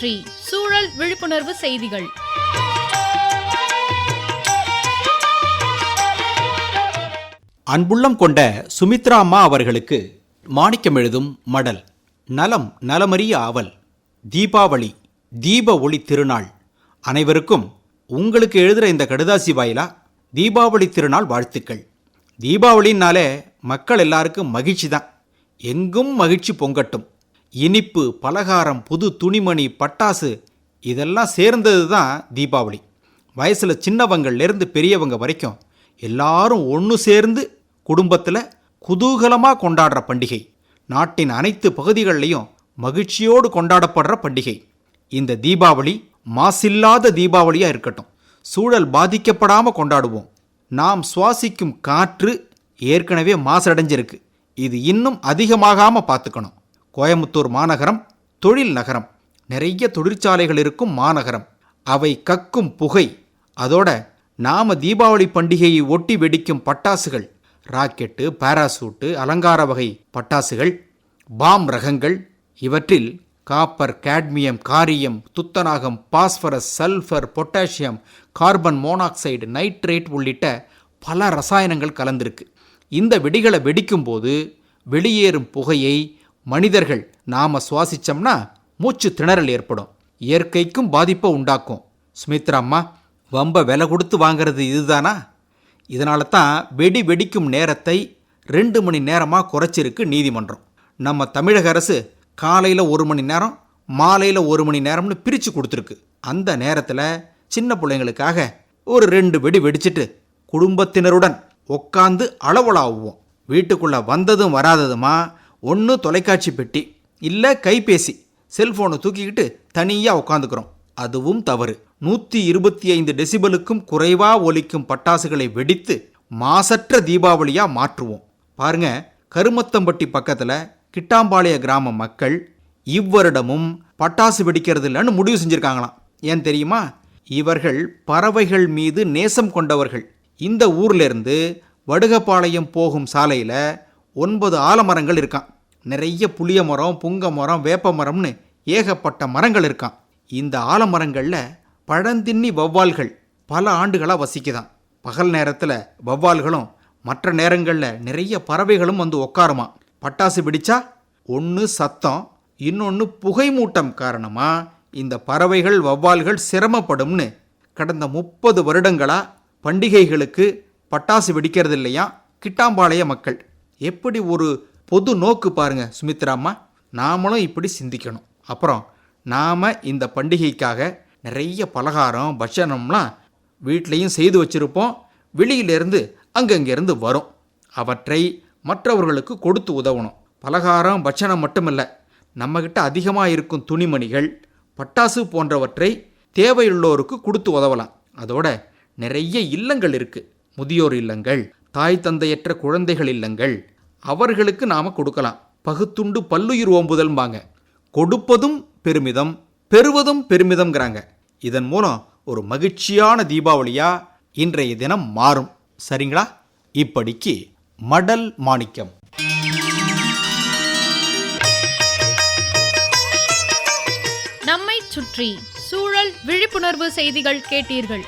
சுற்றி சூழல் விழிப்புணர்வு செய்திகள். அன்புள்ளம் கொண்ட சுமித்ரா அம்மா அவர்களுக்கு மாணிக்கம் எழுதும் மடல் நலம் நலமறிய ஆவல் தீபாவளி தீப ஒளி திருநாள். அனைவருக்கும் உங்களுக்கு எழுதுகிற இந்த கடுதாசி வாயிலா? தீபாவளி திருநாள் வாழ்த்துக்கள். தீபாவளினாலே மக்கள் எல்லாருக்கும் மகிழ்ச்சி தான். எங்கும் மகிழ்ச்சி பொங்கட்டும். இனிப்பு பலகாரம் புது துணிமணி பட்டாசு இதெல்லாம் சேர்ந்தது தான் தீபாவளி. வயசில் சின்னவங்கள்லேருந்து பெரியவங்க வரைக்கும் எல்லாரும் ஒன்று சேர்ந்து குடும்பத்தில் குதூகலமாக கொண்டாடுற பண்டிகை. நாட்டின் அனைத்து பகுதிகள்லையும் மகிழ்ச்சியோடு கொண்டாடப்படுற பண்டிகை. இந்த தீபாவளி மாசில்லாத தீபாவளியாக இருக்கட்டும். சூழல் பாதிக்கப்படாமல் கொண்டாடுவோம். நாம் சுவாசிக்கும் காற்று ஏற்கனவே மாசடைஞ்சிருக்கு. இது இன்னும் அதிகமாகாமல் பார்த்துக்கணும் கோயம்புத்தூர் மாநகரம் தொழில் நகரம். நிறைய தொழிற்சாலைகள் இருக்கும் மாநகரம். அவை கக்கும் புகை. அதோட நாம தீபாவளி பண்டிகையை ஒட்டி வெடிக்கும் பட்டாசுகள். ராக்கெட்டு பாராசூட்டு அலங்கார வகை பட்டாசுகள் பாம் ரகங்கள். இவற்றில் காப்பர் கேட்மியம் காரியம் துத்தநாகம் phosphorus sulphur potassium carbon monoxide nitrate உள்ளிட்ட பல ரசாயனங்கள் கலந்திருக்கு. இந்த வெடிகளை வெடிக்கும்போது வெளியேறும் புகையை மனிதர்கள் நாம் சுவாசித்தோம்னா மூச்சு திணறல் ஏற்படும். இயற்கைக்கும் பாதிப்பை உண்டாக்கும். சுமித்ரா அம்மா வம்ப விலை கொடுத்து வாங்குறது இதுதானா? இதனால தான் வெடி வெடிக்கும் நேரத்தை ரெண்டு மணி நேரமாக குறைச்சிருக்கு நீதிமன்றம். நம்ம தமிழக அரசு காலையில் ஒரு மணி நேரம் மாலையில் ஒரு மணி நேரம்னு பிரித்து கொடுத்துருக்கு. அந்த நேரத்தில் சின்ன பிள்ளைங்களுக்காக ஒரு ரெண்டு வெடி வெடிச்சிட்டு குடும்பத்தினருடன் உட்காந்து அளவலாவுவோம். வீட்டுக்குள்ளே வந்ததும் வராததுமா ஒன்று தொலைக்காட்சி பெட்டி இல்லை கைபேசி செல்ஃபோனை தூக்கிக்கிட்டு தனியாக உட்காந்துக்கிறோம் அதுவும் தவறு. நூற்றி இருபத்தி ஐந்து டெசிபலுக்கும் குறைவாக ஒலிக்கும் பட்டாசுகளை வெடித்து மாசற்ற தீபாவளியாக மாற்றுவோம். பாருங்க கருமத்தம்பட்டி பக்கத்தில் கிட்டாம்பாளைய கிராம மக்கள் இவ்வருடமும் பட்டாசு வெடிக்கிறது இல்லைன்னு முடிவு செஞ்சுருக்காங்களாம். ஏன் தெரியுமா? இவர்கள் பறவைகள் மீது நேசம் கொண்டவர்கள். இந்த ஊர்லேருந்து வடுகப்பாளையம் போகும் சாலையில் ஒன்பது ஆலமரங்கள் இருக்கான். நிறைய புளிய மரம் புங்க மரம் வேப்ப மரம்னு ஏகப்பட்ட மரங்கள் இருக்கான். இந்த ஆலமரங்களில் பழந்தின்னி வௌவால்கள் பல ஆண்டுகளாக வசிக்குதான். பகல் நேரத்தில் வௌவால்களும் மற்ற நேரங்களில் நிறைய பறவைகளும் வந்து உட்காருமா பட்டாசு பிடிச்சா ஒன்று சத்தம் இன்னொன்று புகை மூட்டம் காரணமாக இந்த பறவைகள் வௌவால்கள் சிரமப்படும்னு கடந்த முப்பது வருடங்களாக பண்டிகைகளுக்கு பட்டாசு வெடிக்கிறது இல்லையா கிட்டாம்பாளைய மக்கள். எப்படி ஒரு பொது நோக்கு பாருங்க சுமித்ராம்மா நாமளும் இப்படி சிந்திக்கணும். அப்புறம் நாம் இந்த பண்டிகைக்காக நிறைய பலகாரம் பட்சணம்லாம் வீட்லேயும் செய்து வச்சுருப்போம். வெளியிலேருந்து அங்கங்கேருந்து வரும். அவற்றை மற்றவர்களுக்கு கொடுத்து உதவணும். பலகாரம் பட்சணம் மட்டுமல்ல நம்மக்கிட்ட அதிகமாக இருக்கும் துணிமணிகள் பட்டாசு போன்றவற்றை தேவையுள்ளோருக்கு கொடுத்து உதவலாம். அதோட நிறைய இல்லங்கள் இருக்குது முதியோர் இல்லங்கள் தாய் தந்தையற்ற குழந்தைகள் இல்லங்கள். அவர்களுக்கு நாம் கொடுக்கலாம். பகுத்துண்டு பல்லுயிர் ஓம்புதல்பாங்க கொடுப்பதும் பெருமிதம் பெறுவதும் பெருமிதம்ங்கிறாங்க. இதன் மூலம் ஒரு மகிழ்ச்சியான தீபாவளியா இன்றைய தினம் மாறும். சரிங்களா? இப்படிக்கு மடல் மாணிக்கம். நம்மை சுற்றி சூழல் விழிப்புணர்வு செய்திகள் கேட்டீர்கள்.